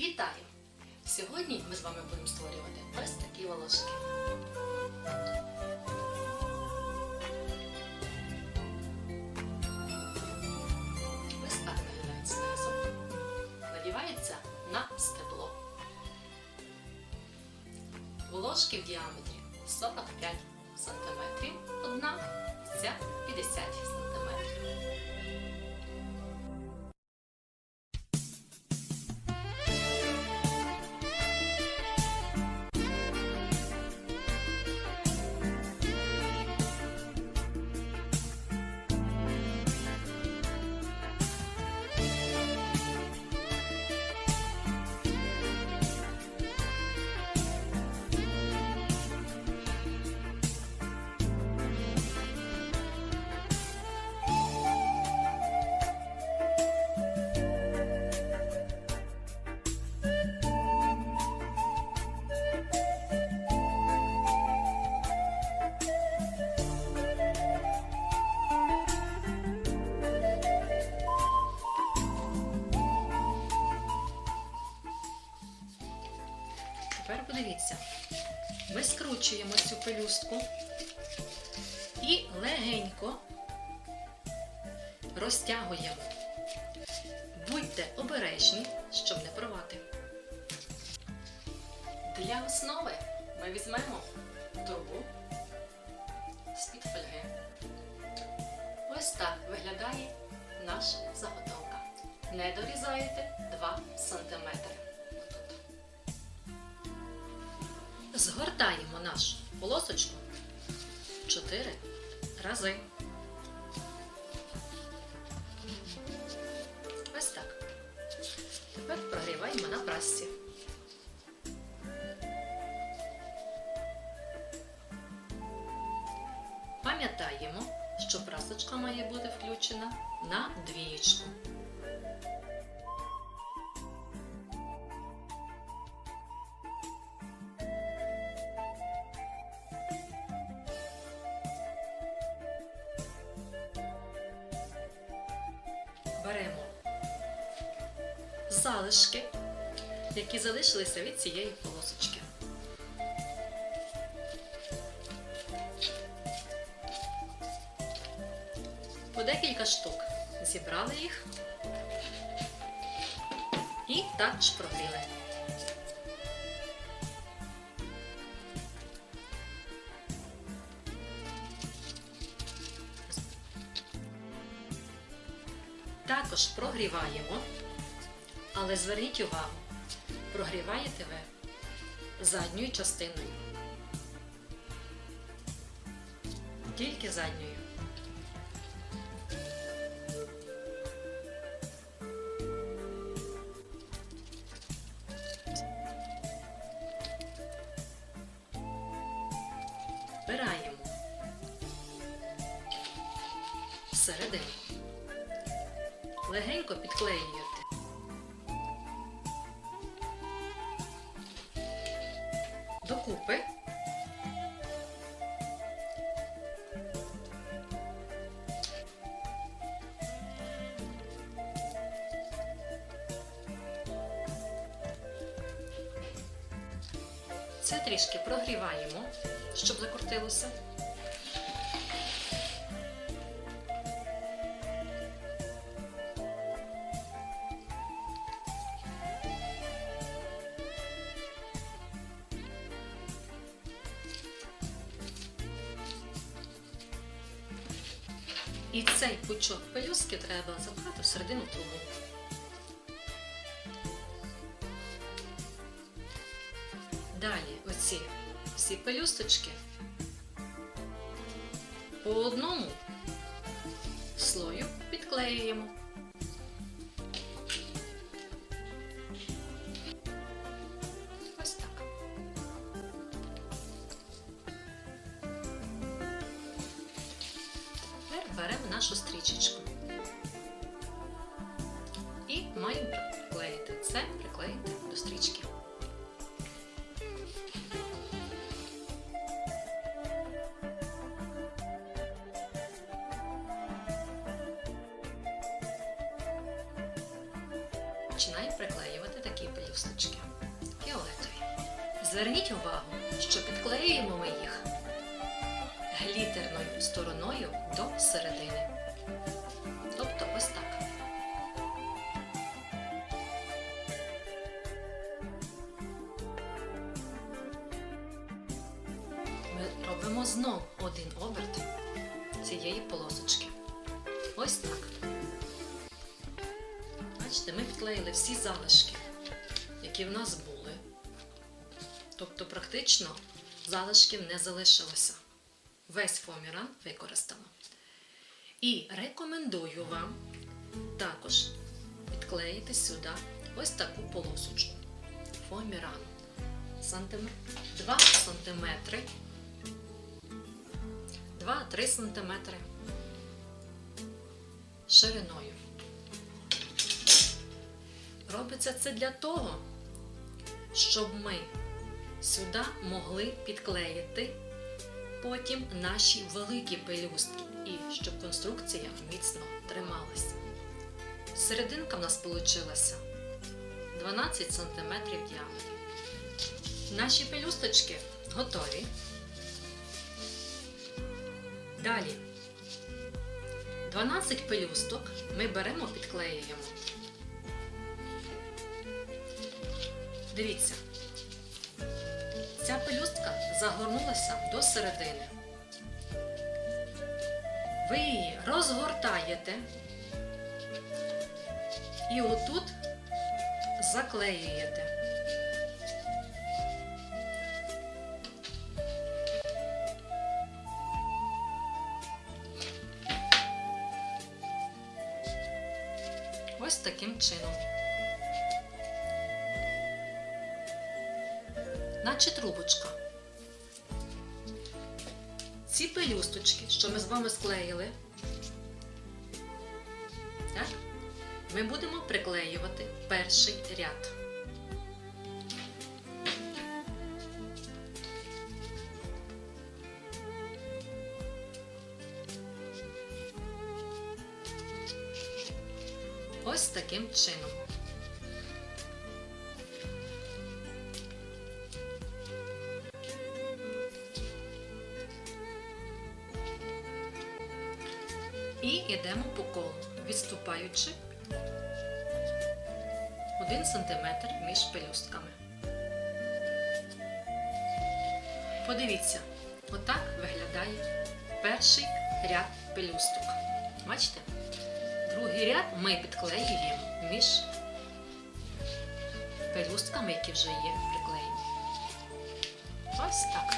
Вітаю! Сьогодні ми з вами будемо створювати ось такі волошки. Ось так виглядають знизу. Надівається на стебло. Волошки в діаметрі 45 см, одна ця 50 см. Тепер подивіться, ми скручуємо цю пелюстку і легенько розтягуємо. Будьте обережні, щоб не порвати. Для основи ми візьмемо трубу з-під фольги. Ось так виглядає наша заготовка. Не дорізаєте 2 см. Згортаємо нашу полосочку 4 рази. Ось так. Тепер прогріваємо на прасці. Пам'ятаємо, що прасочка має бути включена на двієчку. Залишки, які залишилися від цієї полосочки. По декілька штук зібрали їх і також прогріли. Також прогріваємо, але зверніть увагу, прогріваєте ви задньою частиною. Тільки задньою. Вбираємо всередину легенько підклеюєте. Це трішки прогріваємо, щоб закрутилося. І цей пучок пелюстки треба запхати всередину трубу. Далі оці всі пелюсточки по одному слою підклеюємо. Ось так. Тепер беремо нашу стрічечку. І маємо приклеїти це, приклеїти до стрічки. Починаємо приклеювати такі пелюсточки. Фіолетові. Зверніть увагу, що підклеюємо ми їх глітерною стороною до середини. Тобто ось так. Ми робимо знов один оберт цієї полосочки. Ось так. Бачите, ми відклеїли всі залишки, які в нас були. Тобто, практично залишків не залишилося. Весь фоаміран використано. І рекомендую вам також відклеїти сюди ось таку полосочку. Сантим... 2 см 2-3 см шириною. Робиться це для того, щоб ми сюди могли підклеїти потім наші великі пелюстки і щоб конструкція міцно трималася. Серединка в нас вийшла 12 см діаметрів. Наші пелюсточки готові. Далі 12 пелюсток ми беремо, підклеюємо. Дивіться, ця пелюстка загорнулася до середини. Ви її розгортаєте і отут заклеюєте. Ось таким чином. Наче трубочка. Ці пелюсточки, що ми з вами склеїли, так, ми будемо приклеювати перший ряд. Ось таким чином. І йдемо по колу, відступаючи 1 см між пелюстками. Подивіться, отак виглядає перший ряд пелюсток. Бачите? Другий ряд ми підклеюємо між пелюстками, які вже є приклеєні. Ось так.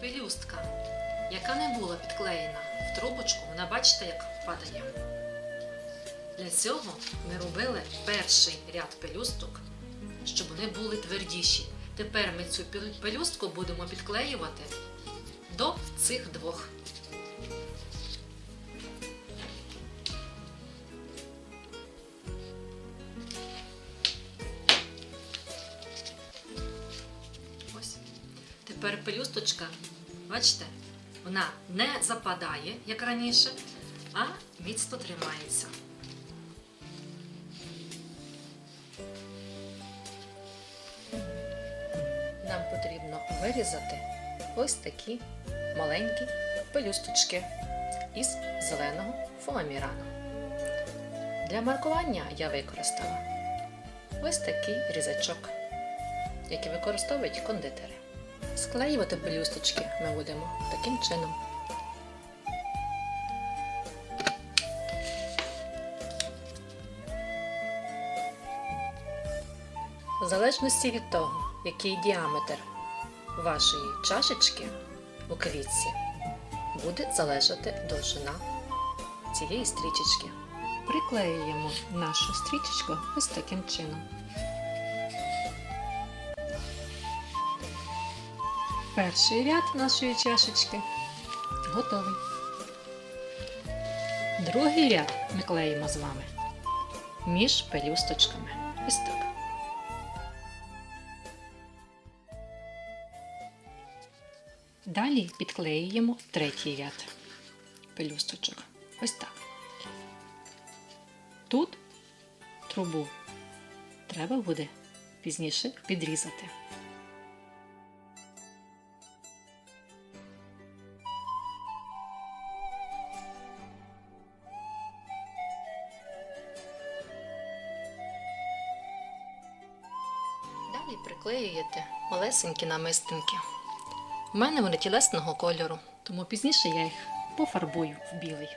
Пелюстка, яка не була підклеєна в трубочку, вона бачите, як падає. Для цього ми робили перший ряд пелюсток, щоб вони були твердіші. Тепер ми цю пелюстку будемо підклеювати до цих двох. Ось. Тепер пелюсточка, бачите, вона не западає, як раніше, а міцно тримається. Нам потрібно вирізати ось такі маленькі пелюсточки із зеленого фоамірану. Для маркування я використала ось такий різачок, який використовують кондитери. Склеювати пелюсточки ми будемо таким чином. В залежності від того, який діаметр вашої чашечки у квітці, буде залежати довжина цієї стрічечки. Приклеюємо нашу стрічечку ось таким чином. Перший ряд нашої чашечки готовий. Другий ряд ми клеїмо з вами між пелюсточками. Ось так. Далі підклеюємо третій ряд пелюсточок. Ось так. Тут трубу треба буде пізніше підрізати. Далі приклеюєте малесенькі намистинки. У мене вони тілесного кольору, тому пізніше я їх пофарбую в білий.